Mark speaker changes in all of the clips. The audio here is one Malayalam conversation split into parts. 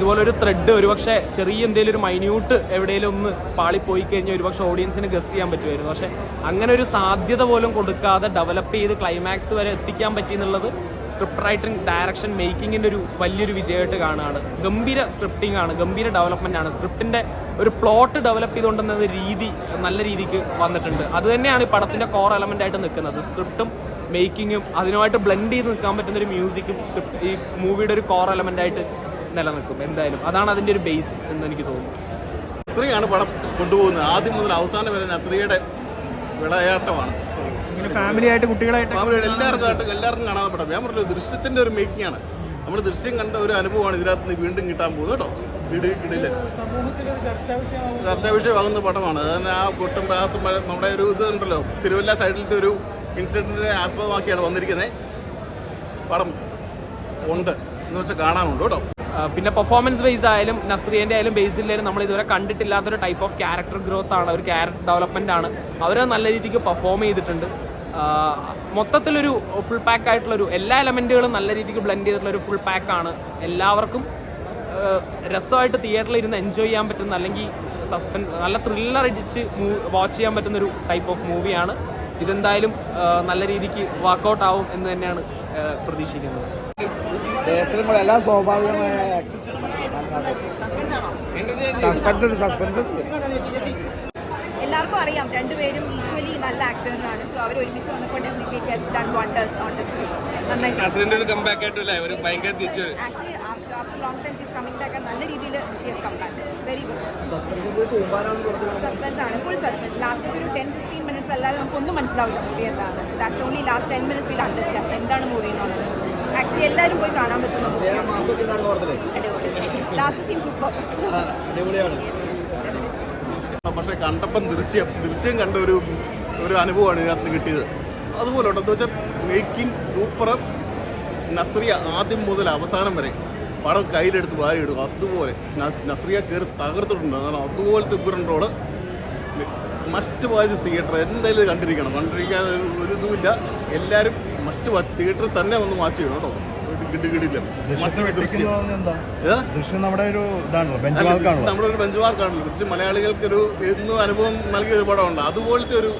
Speaker 1: ഇതുപോലെ ഒരു ത്രെഡ് ഒരുപക്ഷെ ചെറിയ എന്തെങ്കിലും ഒരു മൈന്യൂട്ട് എവിടെയെങ്കിലും ഒന്ന് പാളിപ്പോയി കഴിഞ്ഞാൽ ഒരുപക്ഷെ ഓഡിയൻസിന് ഗസ് ചെയ്യാൻ പറ്റുമായിരുന്നു. പക്ഷെ അങ്ങനെ ഒരു സാധ്യത പോലും കൊടുക്കാതെ ഡെവലപ്പ് ചെയ്ത് ക്ലൈമാക്സ് വരെ എത്തിക്കാൻ പറ്റി എന്നുള്ളത് സ്ക്രിപ്റ്റ് റൈറ്റിംഗ് ഡയറക്ഷൻ മേക്കിങ്ങിന്റെ ഒരു വലിയൊരു വിജയമായിട്ട് കാണുകയാണ്. ഗംഭീര സ്ക്രിപ്റ്റിംഗ് ആണ് ഗംഭീര ഡെവലപ്മെന്റ് ആണ്. സ്ക്രിപ്റ്റിന്റെ ഒരു പ്ലോട്ട് ഡെവലപ്പ് ചെയ്തുകൊണ്ടുവന്ന രീതി നല്ല രീതിക്ക് വന്നിട്ടുണ്ട്. അത് തന്നെയാണ് ഈ പടത്തിന്റെ കോർ എലമെന്റ് ആയിട്ട് നിൽക്കുന്നത്. സ്ക്രിപ്റ്റും മേക്കിങ്ങും അതിനുമായിട്ട് ബ്ലെൻഡ് ചെയ്ത് നിൽക്കാൻ പറ്റുന്ന ഒരു മ്യൂസിക്കും സ്ക്രിപ്റ്റ് ഈ മൂവിയുടെ ഒരു കോർ എലമെന്റ് ആയിട്ട് നിലനിൽക്കും. എന്തായാലും അതാണ് അതിന്റെ ഒരു ബേസ് എന്ന് എനിക്ക് തോന്നുന്നു.
Speaker 2: നസ്രിയാണ് പടം കൊണ്ടുപോകുന്നത്. ആദ്യം മുതൽ അവസാനം വരെ നസ്രിയുടെ വിളയാട്ടമാണ്.
Speaker 3: ഫാമിലിയായിട്ട് ഫാമിലി ആയിട്ട് കുട്ടികളായിട്ട്
Speaker 2: എല്ലാവർക്കും ആയിട്ട് എല്ലാവർക്കും കാണാതെ പടം. ഞാൻ പറഞ്ഞു ദൃശ്യത്തിന്റെ ഒരു മേക്കിംഗ് ആണ്. നമ്മൾ ദൃശ്യം കണ്ട ഒരു അനുഭവമാണ് ഇതിനകത്ത് നിന്ന് വീണ്ടും കിട്ടാൻ പോകുന്നത് കേട്ടോ. വീട് കിടില്ല ചർച്ചാ വിഷയമാകുന്ന പടമാണ്. അതന്നെ ആ കൂട്ടം പ്രയാസം നമ്മുടെ ഒരു ഇത് ഉണ്ടല്ലോ തിരുവല്ല സൈഡിലത്തെ ഒരു ഇൻസിഡന്റിനെ ആസ്പദമാക്കിയാണ് വന്നിരിക്കുന്നത്. പടം ഉണ്ട്. എന്ന് വെച്ചാൽ കാണാനുണ്ട് കേട്ടോ.
Speaker 1: പിന്നെ പെർഫോമൻസ് ബേസ് ആയാലും നസ്രിയന്റെ ആയാലും ബേസിലായാലും നമ്മൾ ഇതുവരെ കണ്ടിട്ടില്ലാത്തൊരു ടൈപ്പ് ഓഫ് ക്യാരക്ടർ ഗ്രോത്ത് ആണ് ഒരു ക്യാരക്ടർ ഡെവലപ്മെന്റ് ആണ്. അവർ നല്ല രീതിക്ക് പെർഫോം ചെയ്തിട്ടുണ്ട്. മൊത്തത്തിലൊരു ഫുൾ പാക്ക് ആയിട്ടുള്ള ഒരു എല്ലാ എലമെന്റുകളും നല്ല രീതിക്ക് ബ്ലെൻഡ് ചെയ്തിട്ടുള്ള ഒരു ഫുൾ പാക്കാണ് എല്ലാവർക്കും രസമായിട്ട് തിയേറ്ററിൽ ഇരുന്ന് എൻജോയ് ചെയ്യാൻ പറ്റുന്ന അല്ലെങ്കിൽ സസ്പെൻസ് നല്ല ത്രില്ലർ അടിച്ച് വാച്ച് ചെയ്യാൻ പറ്റുന്ന ഒരു ടൈപ്പ് ഓഫ് മൂവിയാണ് ഇതെന്തായാലും നല്ല രീതിക്ക് വർക്കൗട്ട് ആവും എന്ന് തന്നെയാണ് ആ, കൂടെ
Speaker 3: എല്ലാം സ്വാഭാവികമായ സസ്പെൻസ് ഉണ്ട് സസ്പെൻസ് ഉണ്ട്.
Speaker 4: എല്ലാവർക്കും അറിയാം രണ്ടുപേരും ഈക്വലി നല്ല ആക്ടേഴ്സ് ആണ്. സോ അവർ ഒരുമിച്ച് വന്നപ്പോൾ actually after long time she's coming back നല്ല രീതിയിൽ she has come back very good suspense ആണ് ഫുൾ സസ്പെൻസ് ലാസ്റ്റ് ഒരു ടെൻ ഫിഫ്റ്റീൻ മിനിറ്റ്സ് അല്ലാതെ നമുക്കൊന്നും മനസ്സിലാവില്ല മൂവി എന്താണ് so that's only last ten minutes will understand എന്താണ് മൂവി എന്നുള്ളത് ആക്ച്വലി എല്ലാവരും പോയി കാണാൻ പറ്റുന്ന ലാസ്റ്റ് സീൻ സൂപ്പർ
Speaker 2: പക്ഷെ കണ്ടപ്പം ദൃശ്യം ദൃശ്യം കണ്ട ഒരു ഒരു അനുഭവമാണ് ഇതിനകത്ത് കിട്ടിയത്. അതുപോലെ ഉണ്ട് എന്ന് വെച്ചാൽ മേക്കിംഗ് സൂപ്പർ നസ്രിയ ആദ്യം മുതൽ അവസാനം വരെ പടം കയ്യിലെടുത്ത് വാരിയിടും. അതുപോലെ നസ്രിയ കയറി തകർത്തിട്ടുണ്ട്. കാരണം അതുപോലത്തെ ഉഗ്രൻറോൾ മസ്റ്റ് വാച്ച് തിയേറ്റർ എന്തായാലും കണ്ടിരിക്കണം. കണ്ടിരിക്കാതെ ഒരു- ഒരു ഇതുമില്ല. എല്ലാവരും മസ്റ്റ് വാച്ച് തിയേറ്ററിൽ തന്നെ വന്ന് വാച്ച് ചെയ്യണം കേട്ടോ.
Speaker 3: നമ്മുടെ ഒരു ബെഞ്ച് മാർക്കാണല്ലോ
Speaker 2: പക്ഷെ മലയാളികൾക്ക് ഒരു എന്നും അനുഭവം നൽകിയ ഒരു പടമുണ്ട്. അതുപോലത്തെ ഒരു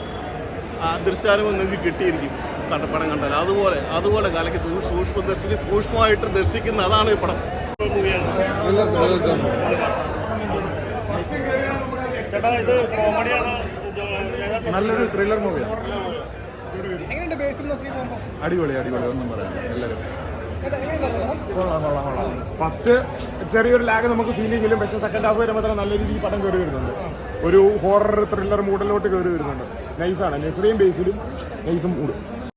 Speaker 2: ദൃശ്യാനുഭവം നിങ്ങൾക്ക് കിട്ടിയിരിക്കും. കണ്ട പടം കണ്ടാൽ. അതുപോലെ അതുപോലെ കലയ്ക്ക് സൂക്ഷ്മം സൂക്ഷ്മ ദർശിക്ക് സൂക്ഷ്മമായിട്ട് ദർശിക്കുന്ന അതാണ് ഈ പടം.
Speaker 3: നല്ലൊരു ത്രില്ലർ മൂവിയാണ് അടിപൊളി അടിപൊളി. ഒന്നും പറയാം എല്ലാവരും കൊള്ളാം കൊള്ളാം കൊള്ളാം. ഫസ്റ്റ് ചെറിയൊരു ലാഗ് നമുക്ക് ഫീൽ ചെയ്യും. പക്ഷെ സെക്കൻഡ് ഹാഫ് വരുമ്പോൾ തന്നെ നല്ല രീതിയിൽ പടം കയറി വരുന്നുണ്ട്. ഒരു ഹോറർ ത്രില്ലർ മൂഡിലോട്ട് കയറി വരുന്നുണ്ട്. നൈസാണ് നെസറിയും ബേസിലും നൈസും മൂടും